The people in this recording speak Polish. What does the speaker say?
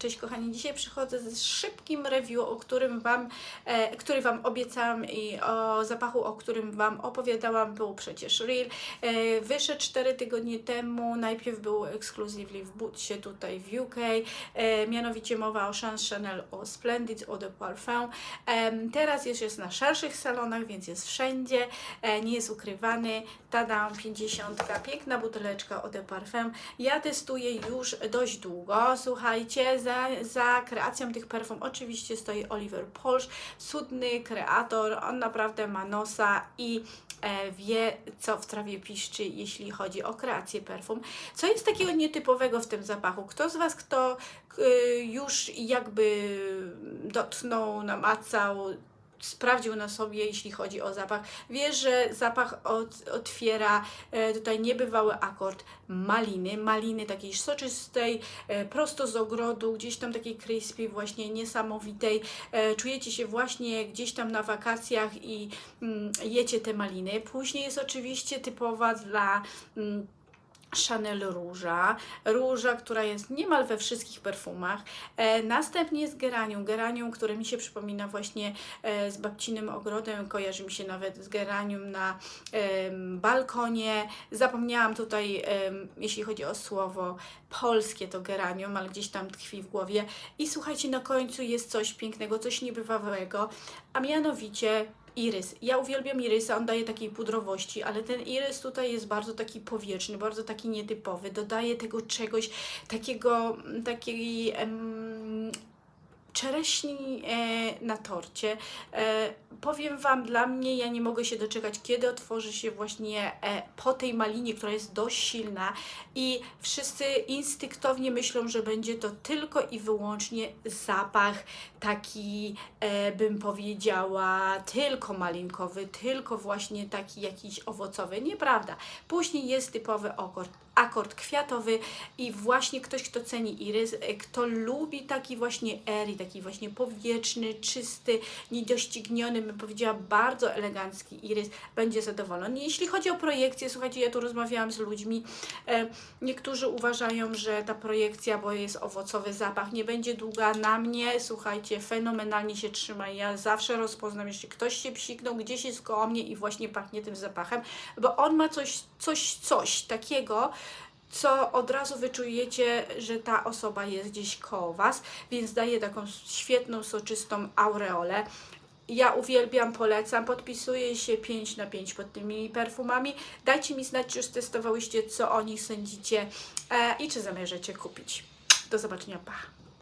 Cześć kochani, dzisiaj przychodzę z szybkim review, o którym wam, e, który Wam obiecałam i o zapachu, o którym Wam opowiadałam, był przecież Real. E, wyszedł 4 tygodnie temu, najpierw był exclusively w Bootsie tutaj w UK, e, mianowicie mowa o Chance Chanel, o Splendid, o The Parfum. Em, teraz już jest na szerszych salonach, więc jest wszędzie, e, nie jest ukrywany. Tada, 50, piękna buteleczka o The Parfum. Ja testuję już dość długo. Słuchajcie, za, za kreacją tych perfum oczywiście stoi Oliver Polsz, cudny kreator. On naprawdę ma nosa i e, wie, co w trawie piszczy, jeśli chodzi o kreację perfum. Co jest takiego nietypowego w tym zapachu? Kto z Was, kto już jakby dotknął, namacał, sprawdził na sobie, jeśli chodzi o zapach. Wie, że zapach od, otwiera e, tutaj niebywały akord maliny, maliny takiej soczystej, e, prosto z ogrodu, gdzieś tam takiej crispy, właśnie niesamowitej. E, czujecie się właśnie gdzieś tam na wakacjach i mm, jecie te maliny. Później jest oczywiście typowa dla mm, Chanel róża, róża, która jest niemal we wszystkich perfumach. E, następnie jest geranium, geranium, które mi się przypomina właśnie e, z babcinym ogrodem, kojarzy mi się nawet z geranium na em, balkonie. Zapomniałam tutaj, em, jeśli chodzi o słowo polskie, to geranium, ale gdzieś tam tkwi w głowie. I słuchajcie, na końcu jest coś pięknego, coś niebywałego, a mianowicie Irys. Ja uwielbiam irysa, on daje takiej pudrowości, ale ten irys tutaj jest bardzo taki powietrzny, bardzo taki nietypowy. Dodaje tego czegoś takiego, takiej em, czereśni e, na torcie. E, powiem Wam, dla mnie, ja nie mogę się doczekać, kiedy otworzy się właśnie e, po tej malinie, która jest dość silna i wszyscy instynktownie myślą, że będzie to tylko i wyłącznie zapach taki, bym powiedziała, tylko malinkowy, tylko właśnie taki jakiś owocowy. Nieprawda. Później jest typowy akord, akord kwiatowy i właśnie ktoś, kto ceni irys, kto lubi taki właśnie airy, taki właśnie powietrzny, czysty, niedościgniony, bym powiedziała, bardzo elegancki irys, będzie zadowolony. Jeśli chodzi o projekcję, słuchajcie, ja tu rozmawiałam z ludźmi, e, niektórzy uważają, że ta projekcja, bo jest owocowy zapach, nie będzie długa na mnie, słuchajcie, fenomenalnie się trzyma, ja zawsze rozpoznam, jeśli ktoś się psiknął, gdzieś jest koło mnie i właśnie pachnie tym zapachem, bo on ma coś, coś, coś takiego, co od razu wyczujecie, że ta osoba jest gdzieś koło Was, więc daje taką świetną, soczystą aureolę. Ja uwielbiam, polecam, podpisuję się 5 na 5 pod tymi perfumami. Dajcie mi znać, czy już testowałyście, co o nich sądzicie e, i czy zamierzacie kupić. Do zobaczenia, pa!